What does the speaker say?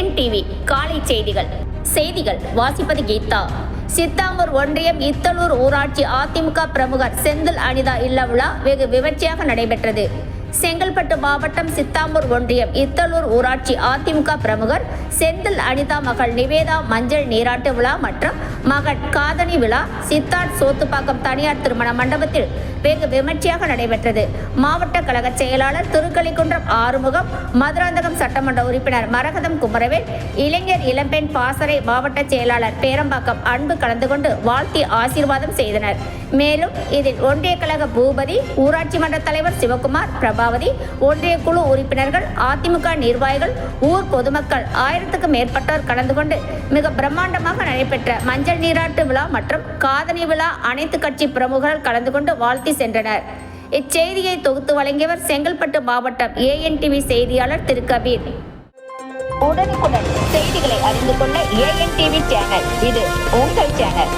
TV காலை செய்திகள். செய்திகள் வாசிப்பது கீதா. சித்தாம்பூர் ஒன்றியம் இத்தலூர் ஊராட்சி அதிமுக பிரமுகர் செந்தில் அனிதா இல்ல விழா வெகு விமர்சையாக நடைபெற்றது. செங்கல்பட்டு மாவட்டம் சித்தாம்பூர் ஒன்றியம் இத்தலூர் ஊராட்சி அதிமுக பிரமுகர் செந்தில் அனிதா மகள் நிவேதா மஞ்சள் நீராட்டு விழா மற்றும் மகன் காதணி விழா சித்தார்த் சோத்துப்பாக்கம் தனியார் திருமண மண்டபத்தில் வெகு விமர்சையாக நடைபெற்றது. மாவட்ட கழக செயலாளர் திருக்கலிக்குன்றம் ஆறுமுகம் மதுராந்தகம் சட்டமன்ற உறுப்பினர் மரகதம் குமரவேல் இளைஞர் இளம்பெண் பாசறை மாவட்ட செயலாளர் பேரம்பாக்கம் அன்பு கலந்து கொண்டு வாழ்த்தி ஆசீர்வாதம் செய்தனர். மேலும் இதில் ஒன்றிய கழக பூபதி ஊராட்சி மன்ற தலைவர் சிவகுமார் பிரபாவதி ஒன்றிய குழு உறுப்பினர்கள் அதிமுக நிர்வாகிகள் ஊர் பொதுமக்கள் ஆயிரத்துக்கும் மேற்பட்டோர் கலந்து கொண்டு மிக பிரம்மாண்டமாக நடைபெற்ற மஞ்சள் நீராட்டு விழா மற்றும் காதணி விழா அனைத்து கட்சி பிரமுகர்கள் கலந்து கொண்டு வாழ்த்தி சென்றனர். இச்செய்தியை தொகுத்து வழங்கியவர் செங்கல்பட்டு மாவட்டம் ஏஎன்டிவி செய்தியாளர் திரு. கபீர். உடனுக்குடன் செய்திகளை அறிந்து கொள்ள ஏஎன்டிவி சேனல். இது உங்கள் சேனல்.